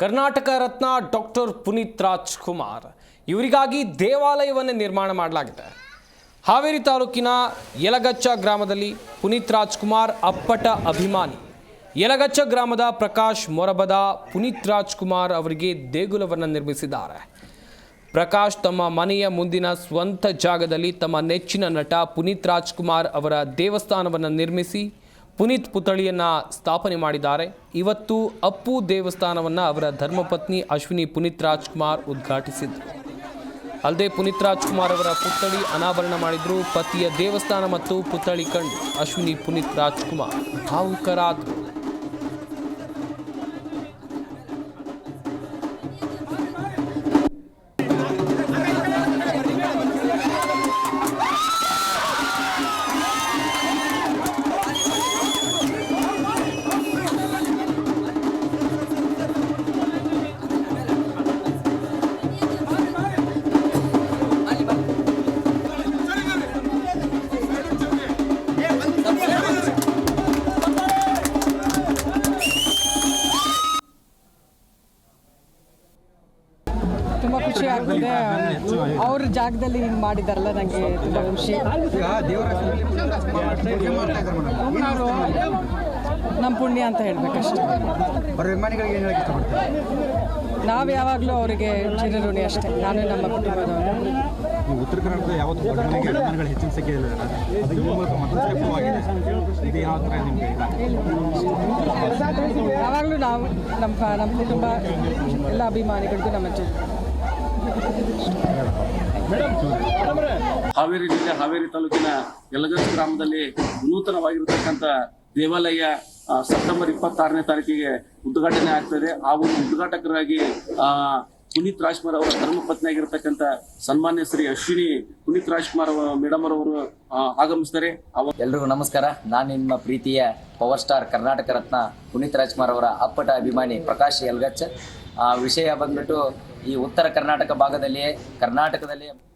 Karnataka Ratna doctor Puneeth Rajkumar ಇವರಿಗಾಗಿ ದೇವಾಲಯವನ್ನು ನಿರ್ಮಾಣ ಮಾಡಲಾಗಿದೆ. ಹಾವೇರಿ ತಾಲೂಕಿನ ಯಲಗಚ್ಚ ಗ್ರಾಮದಲ್ಲಿ ಪುನೀತ್ ರಾಜ್ಕುಮಾರ್ ಅಪ್ಪಟ ಅಭಿಮಾನಿ. ಯಲಗಚ್ಚ ಗ್ರಾಮದ ಪ್ರಕಾಶ್ ಮೊರಬದ ಪುನೀತ್ ರಾಜ್ಕುಮಾರ್ ಅವರಿಗೆ ದೇಗುಲವನ್ನು ನಿರ್ಮಿಸಿದ್ದಾರೆ. ಪ್ರಕಾಶ್ ತಮ್ಮ ಮನೆಯ ಮುಂದಿನ ಸ್ವಂತ ಜಾಗದಲ್ಲಿ ತಮ್ಮ ನೆಚ್ಚಿನ ನಟ ಪುನೀತ್ ರಾಜ್ಕುಮಾರ್ ಅವರ ದೇವಸ್ಥಾನವನ್ನು ನಿರ್ಮಿಸಿ ಪುನೀತ್ ಪುತ್ಥಳಿಯನ್ನು ಸ್ಥಾಪನೆ ಮಾಡಿದ್ದಾರೆ. ಇವತ್ತು ಅಪ್ಪು ದೇವಸ್ಥಾನವನ್ನು ಅವರ ಧರ್ಮಪತ್ನಿ ಅಶ್ವಿನಿ ಪುನೀತ್ ರಾಜ್ಕುಮಾರ್ ಉದ್ಘಾಟಿಸಿದರು. ಅಲ್ಲದೆ ಪುನೀತ್ ರಾಜ್ಕುಮಾರ್ ಅವರ ಪುತ್ಥಳಿ ಅನಾವರಣ ಮಾಡಿದ್ರು. ಪತಿಯ ದೇವಸ್ಥಾನ ಮತ್ತು ಪುತ್ಥಳಿ ಕಂಡು ಅಶ್ವಿನಿ ಪುನೀತ್ ರಾಜ್ಕುಮಾರ್ ಭಾವುಕರಾದರು. ತುಂಬ ಖುಷಿ ಆಗ್ತದೆ ಅವ್ರ ಜಾಗದಲ್ಲಿ ಹಿಂಗೆ ಮಾಡಿದಾರಲ್ಲ ನನಗೆ ತುಂಬ ಖುಷಿ. ನಮ್ಮ ಪುಣ್ಯ ಅಂತ ಹೇಳ್ಬೇಕು ಅವ್ರ ಅಭಿಮಾನಿಗಳಿಗೆ ಹೇಳಕ್ಕೆ ಇಷ್ಟಪಡ್ತಾರೆ? ನಾವು ಯಾವಾಗಲೂ ಅವರಿಗೆ ಚಿರಋಣಿ ಅಷ್ಟೇ. ನಾನು ನಮ್ಮ ಕುಟುಂಬದವರು. ನೀವು ಉತ್ತರ ಕರ್ನಾಟಕದ ಯಾವತ್ತು ಘಟನೆಗೆ ಅಭಿಮಾನಿಗಳ ಹೆಚ್ಚಿನ ಮೂಲಕ ಮತ್ತೊಂದು ಇದು ಯಾವ ಥರ ನಿಮಗೆ ಯಾವಾಗಲೂ ನಾವು ನಮ್ಮ ನಮ್ಮ ಕುಟುಂಬ ಎಲ್ಲ ಅಭಿಮಾನಿಗಳಿಗೂ ನಮ್ಮ ಜೊತೆ ಹಾವೇರಿ ಜಿಲ್ಲೆ ಹಾವೇರಿ ತಾಲೂಕಿನ ಯಲಗಸ್ ಗ್ರಾಮದಲ್ಲಿ ನೂತನವಾಗಿರತಕ್ಕಂಥ ದೇವಾಲಯ ಸೆಪ್ಟೆಂಬರ್ ಇಪ್ಪತ್ತಾರನೇ ತಾರೀಕಿಗೆ ಉದ್ಘಾಟನೆ ಆಗ್ತದೆ. ಆ ಒಂದು ಉದ್ಘಾಟಕರಾಗಿ, ಆ, ಪುನೀತ್ ರಾಜ್ಕುಮಾರ್ ಅವರ ಧರ್ಮಪತ್ನಿಯಾಗಿರ್ತಕ್ಕಂಥ ಸನ್ಮಾನ್ಯ ಶ್ರೀ ಅಶ್ವಿನಿ ಪುನೀತ್ ರಾಜ್ಕುಮಾರ್ ಮೇಡಮ್ ಅವರು ಆಗಮಿಸ್ತಾರೆ. ಎಲ್ರಿಗೂ ನಮಸ್ಕಾರ. ನಾನು ನಿಮ್ಮ ಪ್ರೀತಿಯ ಪವರ್ ಸ್ಟಾರ್ ಕರ್ನಾಟಕ ರತ್ನ ಪುನೀತ್ ರಾಜ್ಕುಮಾರ್ ಅವರ ಅಪ್ಪಟ ಅಭಿಮಾನಿ ಪ್ರಕಾಶ್ ಎಲ್ಗಚ್ಚ. ವಿಷಯ ಬಂದ್ಬಿಟ್ಟು ಈ ಉತ್ತರ ಕರ್ನಾಟಕ ಭಾಗದಲ್ಲಿಯೇ ಕರ್ನಾಟಕದಲ್ಲಿ